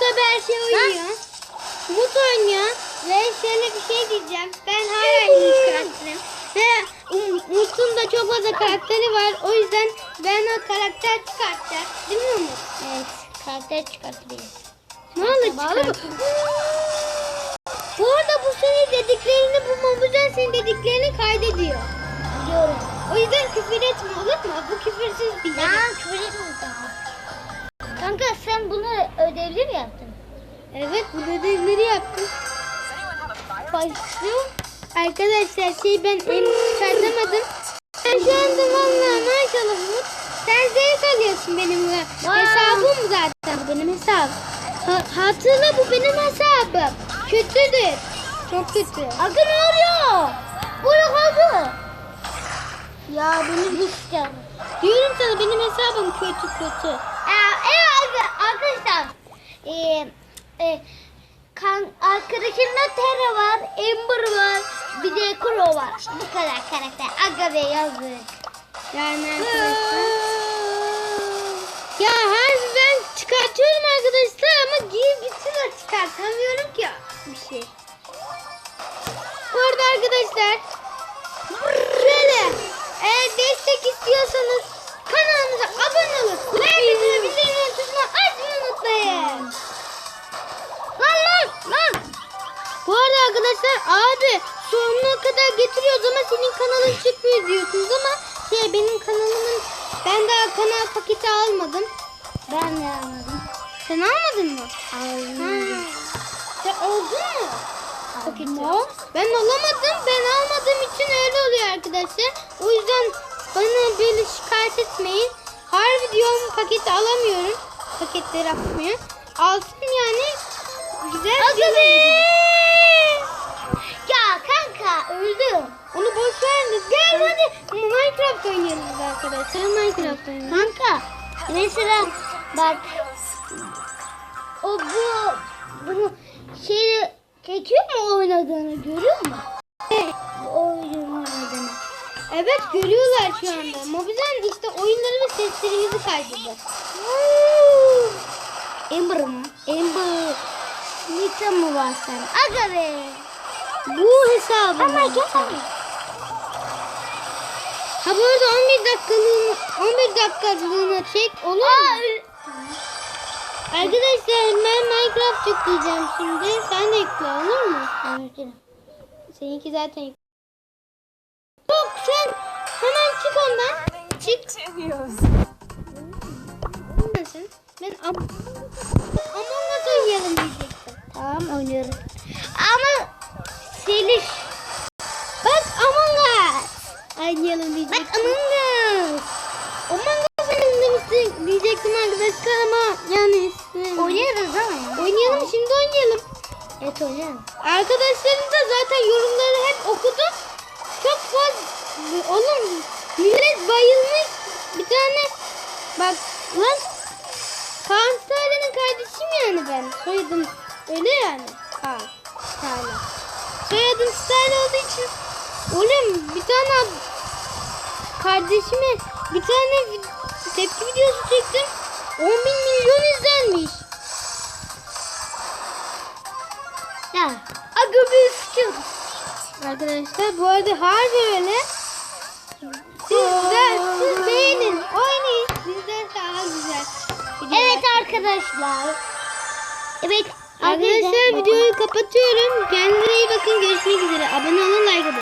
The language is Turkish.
Musa her şey oynuyor. Umut oynuyor. Ve şöyle bir şey diyeceğim. Ben hala İngiliz karakterim. Ve Um- Umut'un da çok fazla karakteri var. O yüzden ben o karakter çıkartacağım. Değil mi Umut? Evet. Karakter çıkartıyor. Ne olur çıkart. Bu arada bu senin dediklerini bu Mamucan senin dediklerini kaydediyor. Biliyorum. O yüzden küfür etme olur mu? Bu küfürsüz bir yer. Ya küfür etme. Kanka sen bunu ödevli mi yaptın? Evet bu ödevleri yaptım. Başlıyor. Arkadaşlar şey ben en çıkartamadım. Ben şu anda vallahi maşallah Umut. Sen zevk alıyorsun benim Vay. hesabım zaten bu benim hesabım. Ha, hatırla bu benim hesabım. Kötüdür. Çok kötü. Akın ne oluyor? Burada kaldı. Ya beni düşeceğim. Diyorum sana benim hesabım kötü kötü. Arkadaşlar. Ee, e, kan, arkadaşımda Terra var, Ember var, bir de Crow var. Bu kadar karakter. Aga ve yazdık. Yani arkadaşlar. Ya her ben çıkartıyorum arkadaşlar ama gir gitsin de çıkartamıyorum ki bir şey. Bu arada arkadaşlar şöyle eğer destek istiyorsanız arkadaşlar abi sonuna kadar getiriyoruz ama senin kanalın çıkmıyor diyorsunuz ama şey benim kanalımın ben daha kanal paketi almadım. Ben de anladım. Sen almadın mı? Aldım. Ha. Sen aldın mı? Paketi. Ben alamadım. Ben almadığım için öyle oluyor arkadaşlar. O yüzden bana böyle şikayet etmeyin. Harbi diyorum paketi alamıyorum. Paketleri atmıyor. Alsın yani. Güzel. Aga arkadaşlar. Minecraft oynayalım. Kanka mesela bak o bu bunu şeyi çekiyor mu oynadığını görüyor mu? Evet. Oyunu oynadığını. Evet görüyorlar şu anda. Mobizen işte oyunları ve seslerimizi kaydediyor. Ember mı? Ember. Nita mı var sen? Aga be. Bu hesabı. Ama gel. Ha bu arada 11 dakikalığına 11 dakikalığına çek olur mu? Arkadaşlar ben Minecraft yükleyeceğim şimdi. Sen de yükle olur mu? Ben yüklerim. Seninki zaten Yok sen hemen çık ondan. Çık. Nasılsın? Ben Am Among Us oynayalım diyecektim. Tamam oynuyoruz. Ama Seliş. Bak Among Us. Oynayalım diyecektim. Bak Among diyecektim arkadaşlar ama yani işte. Oynarız ama. Oynayalım şimdi oynayalım. Evet oynarız. Arkadaşlarım da zaten yorumları hep okudum. Çok fazla oğlum millet bayılmış. Bir tane bak lan Kaan Stale'nin kardeşim yani ben. Soyadım öyle yani. Kaan Stale. Soyadım Stale olduğu için oğlum bir tane kardeşime bir tane tepki videosu çektim. 10 bin milyon izlenmiş. Ya. Aga bir sıkıyoruz. Arkadaşlar bu arada harbi öyle. Siz de siz beğenin, oynayın. Sizden daha güzel. Evet arkadaşlar. Evet. Arkadaşlar videoyu kapatıyorum. Kendinize iyi bakın. Görüşmek üzere. Abone olun, like atın.